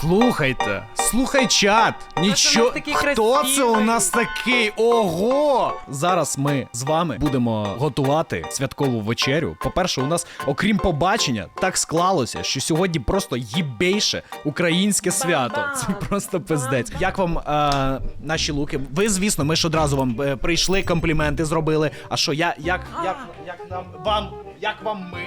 Слухайте, слухай чат. Нічого. Хто це у нас такий? Ого! Зараз ми з вами будемо готувати святкову вечерю. По-перше, у нас, окрім побачення, так склалося, що сьогодні просто їбейше українське свято. Це просто пиздець. Як вам е, наші луки? Ви, звісно, ми ж одразу вам е, прийшли, компліменти зробили. А що, я як, як, як нам вам, як вам ми?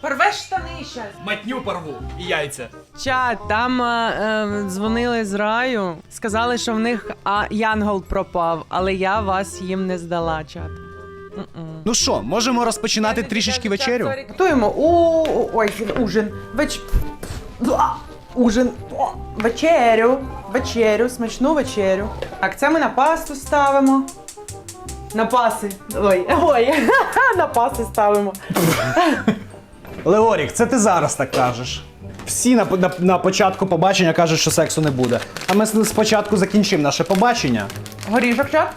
Порвеш штани щас. Матню порву і яйця. Чат, там е, е, дзвонили з раю, сказали, що в них а, Янгол пропав, але я вас їм не здала, чат. М-м. Ну що, можемо розпочинати трішечки вечерю? Готуємо у ой, ужин. Веч... Ужин. О, Вечерю. Вечерю, смачну вечерю. Так, це ми на пасту ставимо. На паси. Ой, ой, на паси ставимо. Леорік, це ти зараз так кажеш. Всі на, на, на початку побачення кажуть, що сексу не буде. А ми с- спочатку закінчимо наше побачення. Горішок чат.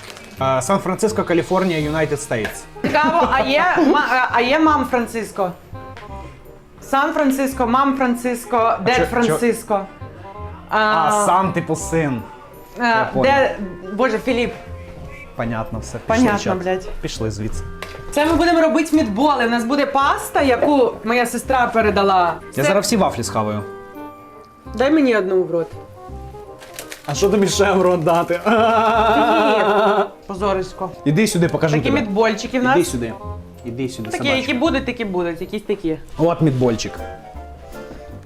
Е, Сан-Франциско, Каліфорнія, Юнайтед Стейтс. Цікаво, а є, ма- а є мам Франциско? Сан Франциско, мам Франциско, дед чо- Франциско. А, сам типу син. е, понял. де, боже, Філіп. Понятно все. Пішли, Понятно, чат. блядь. Пішли звідси. Це ми будемо робити мідболи. У нас буде паста, яку моя сестра передала. Я Це- зараз всі вафлі схаваю. Дай мені одну в рот. А що тобі ще в рот дати? Позорисько. Іди сюди, покажу Такі тебе. мідбольчики в Іди нас. сюди. Іди сюди, Такі, собачка. які будуть, такі будуть, якісь такі. От мідбольчик.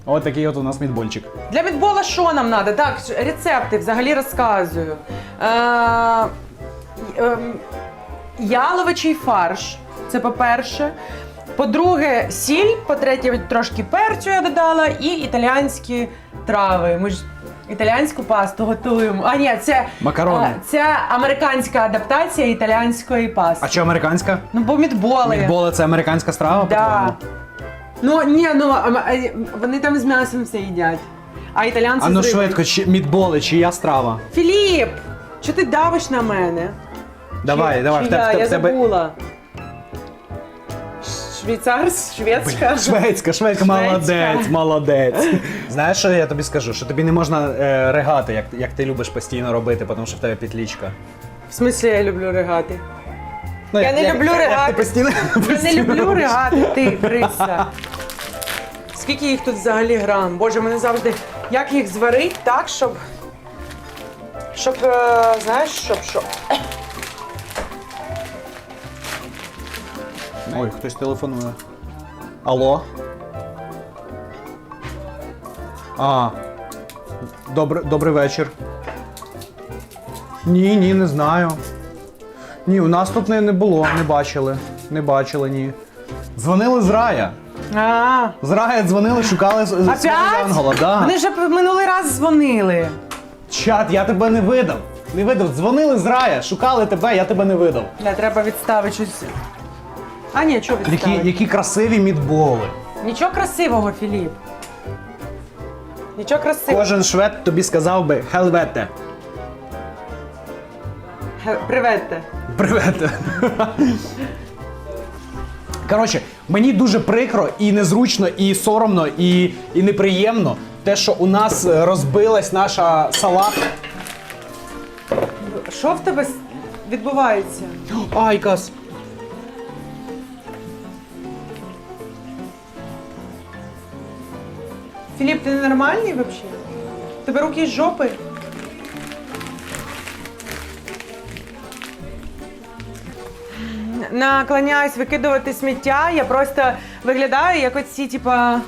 От такий от у нас мідбольчик. Для мідбола що нам треба? Так, рецепти взагалі розказую. Е, ем, яловичий фарш. Це по-перше. По-друге, сіль, по-третє, трошки перцю я додала, і італіянські трави. Ми ж італіянську пасту готуємо. А ні, це, Макарони. е, це американська адаптація італіянської пасти. А що американська? Ну, бо мідболи. Мідболи це американська страва, Да. по-твоєму? Ну ні, ну а, а, вони там з м'ясом все їдять. А італіянці А ну з рибою. швидко, чи, мідболи, чия страва? Філіп! Чого ти давиш на мене? Давай, Чи- давай, в чия? тебе. в я тебе- забула. Швейцарська, шведська. Шведська, шведська, молодець, молодець. Знаєш, що я тобі скажу? Що тобі не можна е, ригати, як, як ти любиш постійно робити, тому що в тебе петлічка. В смислі я люблю ригати? Ну, Я не люблю Як ти ригати. постійно, Я не постійно люблю робиш. ригати, ти, Криса. Скільки їх тут взагалі грам? Боже, мене завжди. Як їх зварить так, щоб. Щоб, е, знаєш, щоб що. Ой, хтось телефонує. Алло? А. Добр, добрий вечір. Ні, ні, не знаю. Ні, у нас тут не, не було, не бачили. Не бачили, ні. Дзвонили з рая. А, З рая дзвонили, шукали з- з- свого Опять? янгола. Да. Вони вже минулий раз дзвонили. Чат, я тебе не видав. Не видав. Дзвонили з рая, шукали тебе, я тебе не видав. Не, треба відставити щось. А ні, чого Які, відставити? які красиві мідболи. Нічого красивого, Філіп. Нічого красивого. Кожен швед тобі сказав би хелвете. Ге- Приветте. Привет. Коротше, мені дуже прикро і незручно, і соромно, і, і неприємно те, що у нас е, розбилась наша сала. Що в тебе с- відбувається? Айкас. Філіп, ти ненормальний взагалі? Тебе руки з жопи? Наклоняюсь викидувати сміття, я просто виглядаю як оці, типа.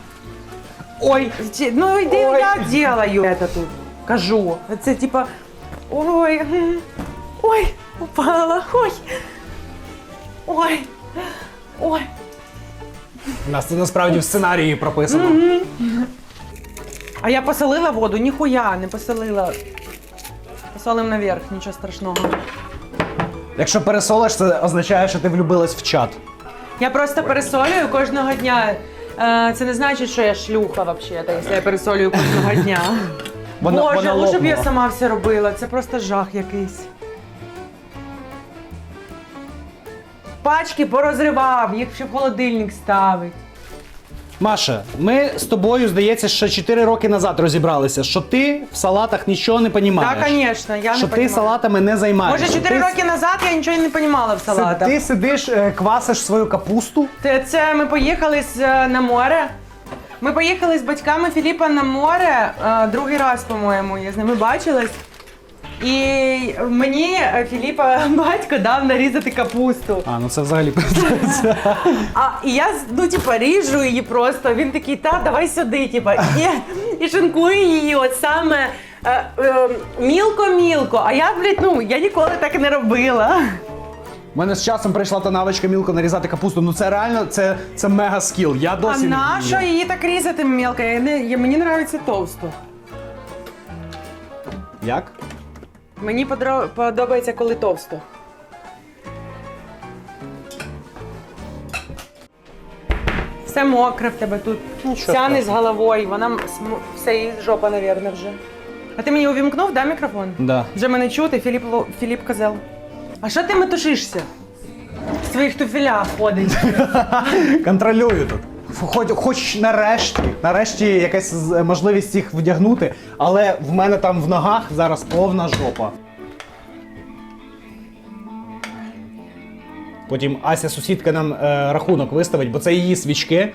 Ой, ці- ну йди Ой. я делаю это тут. Кажу. Це типа. Ой. м, Ой, упала. Ой. Ой. Ой. У нас це насправді в сценарії прописано. А я посолила воду? Ніхуя, не посолила. Посолим наверх, нічого страшного. Якщо пересолиш, це означає, що ти влюбилась в чат. Я просто пересолюю кожного дня. Е, Це не значить, що я шлюха взагалі, якщо я пересолюю кожного дня. Вона, Боже, вона лучше б я лопнула. сама все робила. Це просто жах якийсь. Пачки порозривав, їх ще в холодильник ставить. Маша, ми з тобою, здається, ще 4 роки назад розібралися, що ти в салатах нічого не розумієш. Так, звісно, я що не ти салатами не займаєшся. Може, 4 Ти роки назад я нічого не розуміла в салатах. ти сидиш, е, квасиш свою капусту. Це, це ми поїхали з, е, на море. Ми поїхали з батьками Філіпа на море е, другий раз, по-моєму, я з ними бачилась. І мені е, Філіпа батько дав нарізати капусту. А, ну це взагалі А і я ну, типа, ріжу її просто. Він такий, та давай сюди, типа, і, і шинкую її, от саме е, е, мілко-мілко. А я, блядь, ну я ніколи так не робила. У мене з часом прийшла та навичка мілко нарізати капусту. Ну це реально це, це мега скіл. Я А досі не нащо її так різати мілко? Я не, я, мені подобається товсто. Як? Мені подро- подобається, коли товсто. Все мокре в тебе тут. Нічого Вся з страшного. головою, вона м- см- все і жопа, напевно, вже. А ти мені увімкнув, да, мікрофон? Да. Вже мене чути, Філіп, Ло- Філіп казав. А що ти метушишся? В своїх туфелях ходить. Контролюю тут. Хоч, хоч нарешті, нарешті якась можливість їх вдягнути, але в мене там в ногах зараз повна жопа. Потім Ася сусідка нам е, рахунок виставить, бо це її свічки.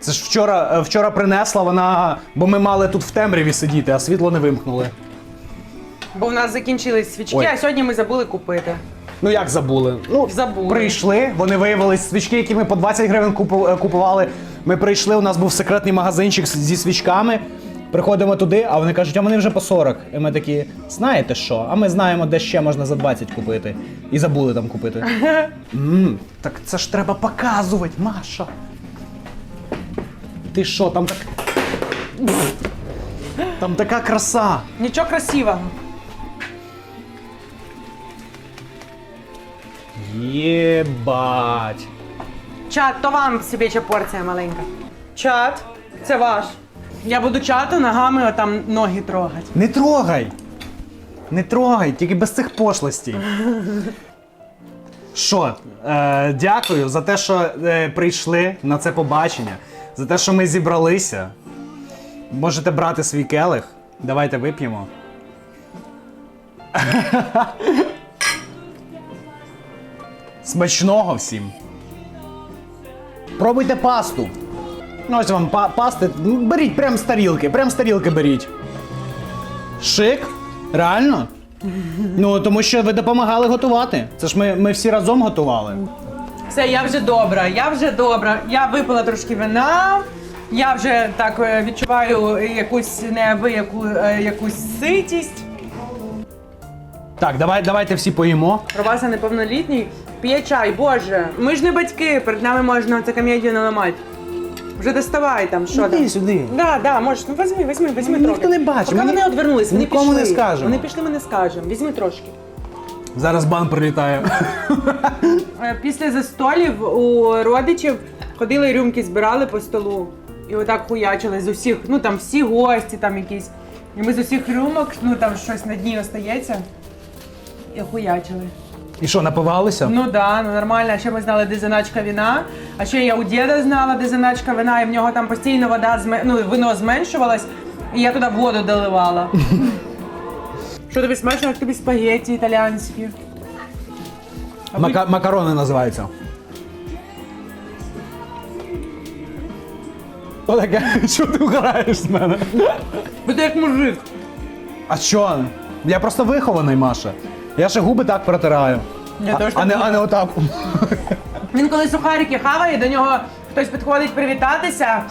Це ж вчора, е, вчора принесла вона, бо ми мали тут в темряві сидіти, а світло не вимкнули. Бо в нас закінчились свічки, Ой. а сьогодні ми забули купити. Ну як забули? Ну, Забули. Прийшли, вони виявились свічки, які ми по 20 гривень купу- е, купували. Ми прийшли, у нас був секретний магазинчик з- зі свічками. Приходимо туди, а вони кажуть, а вони вже по 40. І ми такі, знаєте що? А ми знаємо, де ще можна за 20 купити. І забули там купити. Мм, так це ж треба показувати, Маша. Ти що, там так. Там така краса. Нічого красивого. Єбать. Чат, то вам собі ще порція маленька. Чат, це ваш. Я буду чату ногами отам ноги трогати. Не трогай! Не трогай, тільки без цих пошлостей. Що, е, дякую за те, що е, прийшли на це побачення, за те, що ми зібралися. Можете брати свій келих. Давайте вип'ємо. Смачного всім. Пробуйте пасту. Ну, ось вам па- пасти. Беріть прямо з тарілки, прямо з тарілки беріть. Шик? Реально? Ну, тому що ви допомагали готувати. Це ж ми, ми всі разом готували. Все, я вже добра, я вже добра. Я випила трошки вина. Я вже так е, відчуваю якусь неабияку е, якусь ситість. Так, давай, давайте всі поїмо. Пробаса неповнолітній. П'є чай, боже. Ми ж не батьки, перед нами можна це комедію не ламати. Вже доставай там, що Іди там. сюди. Да, да, можеш, ну візьми, візьми, візьми Ніхто трохи. не бачить, Поки мені- вони одвернулись, вони нікому пішли. не скажемо. Вони пішли, ми не скажемо. Візьми трошки. Зараз бан прилітає. Е, Після застолів у родичів ходили рюмки, збирали по столу. І отак хуячили з усіх, ну там всі гості там якісь. І ми з усіх рюмок, ну там щось на дні остається. І. І що, напивалися? Ну да, ну нормально. А ще ми знали, де заначка вина. А ще я у діда знала, де заначка вина, і в нього там постійно вода зме... ну, вино зменшувалось, і я туди воду доливала. Що тобі смачно, як тобі спагетті італіанські? А Мака- макарони називаються. Отаке, що ти граєш з мене? Ви ти як мужик. А що? Я просто вихований, Маша. Я ще губи так протираю. Я а, теж а, так не, а не отак. Він коли сухарики хаває, до нього хтось підходить привітатися,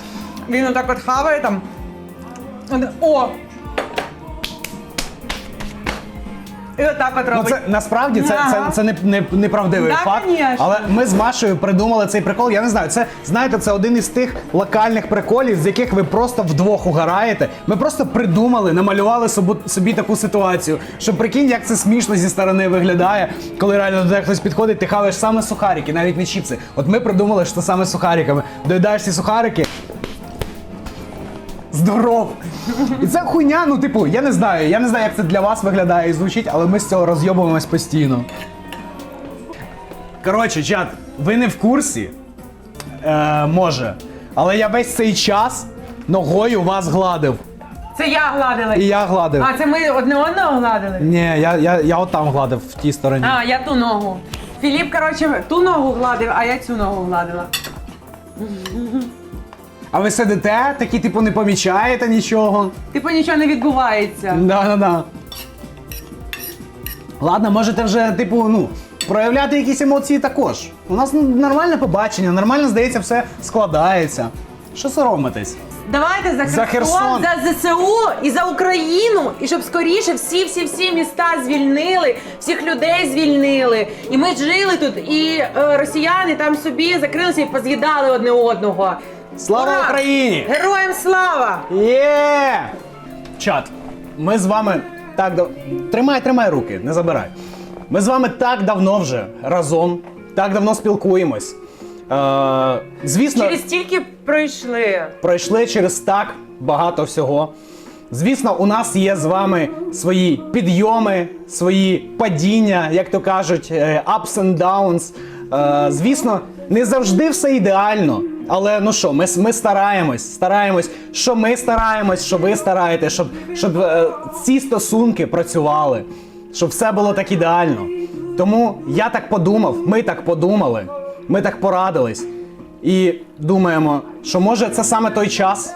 він отак от хаває там. О! І отак от Ну, це насправді це, це, Ага. це не, не, неправдивий Да, факт. конечно. Але ми з Машею придумали цей прикол. Я не знаю, це знаєте, це один із тих локальних приколів, з яких ви просто вдвох угораєте. Ми просто придумали, намалювали собі, собі таку ситуацію. Що прикинь, як це смішно зі сторони виглядає, коли реально до тебе хтось підходить, ти хаваєш саме сухарики, навіть не чіпси. От ми придумали, що саме сухариками. Доїдаєш ці сухарики. Здоров! І це хуйня, ну типу, я не знаю, я не знаю, як це для вас виглядає і звучить, але ми з цього розйобуємось постійно. Коротше, чат, ви не в курсі, е, може. Але я весь цей час ногою вас гладив. Це я гладила. І я гладив. А, це ми одне одного гладили? Ні, я, я, я отам гладив в тій стороні. А, я ту ногу. Філіп, коротше, ту ногу гладив, а я цю ногу гладила. А ви сидите, такі, типу, не помічаєте нічого. Типу нічого не відбувається. Да, да, да. Ладно, можете вже, типу, ну, проявляти якісь емоції також. У нас ну, нормальне побачення, нормально, здається, все складається. Що соромитесь? Давайте за За Херсон, Херсон. за ЗСУ і за Україну, і щоб скоріше всі, всі, всі міста звільнили, всіх людей звільнили. І ми жили тут, і е, росіяни там собі закрилися і поз'їдали одне одного. Слава Ура! Україні! Героям слава! Є! Чат, ми з вами так дав... Тримай, тримай руки, не забирай. Ми з вами так давно вже разом, так давно спілкуємось. Е, звісно, Через стільки пройшли. пройшли через так багато всього. Звісно, у нас є з вами свої підйоми, свої падіння, як то кажуть, е, ups and downs. Е, Звісно, не завжди все ідеально. Але ну що, ми, ми стараємось, стараємось, що ми стараємось, що ви стараєтесь, щоб, щоб е, ці стосунки працювали, щоб все було так ідеально. Тому я так подумав, ми так подумали, ми так порадились. І думаємо, що може це саме той час,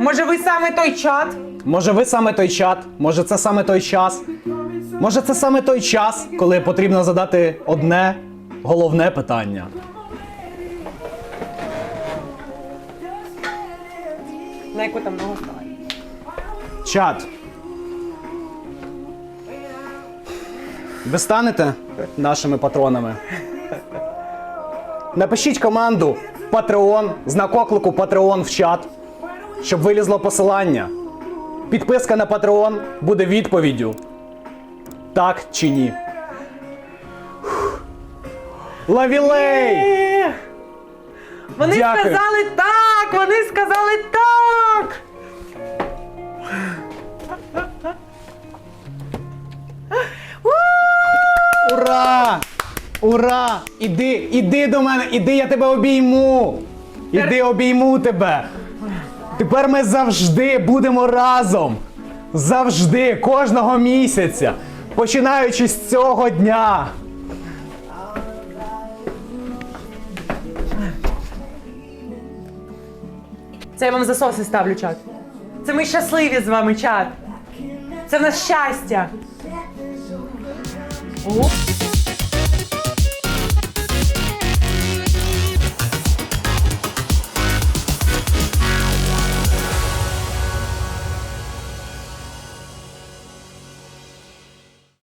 Може, ви саме той чат? Може, ви саме той чат, може, це саме той час. Може, це саме той час, коли потрібно задати одне головне питання. На яку там ногу стала? Чат. Ви станете нашими патронами? Напишіть команду Patreon, знак оклику Patreon в чат, щоб вилізло посилання. Підписка на Patreon буде відповіддю. Так чи ні. Лавілей! Вони Дякую. сказали так! Вони сказали так! Ура! Іди, іди до мене, іди, я тебе обійму! Іди обійму тебе! Тепер ми завжди будемо разом! Завжди, кожного місяця! Починаючи з цього дня! Це я вам засоси ставлю, чат. Це ми щасливі з вами, чат. Це в нас щастя. Оп.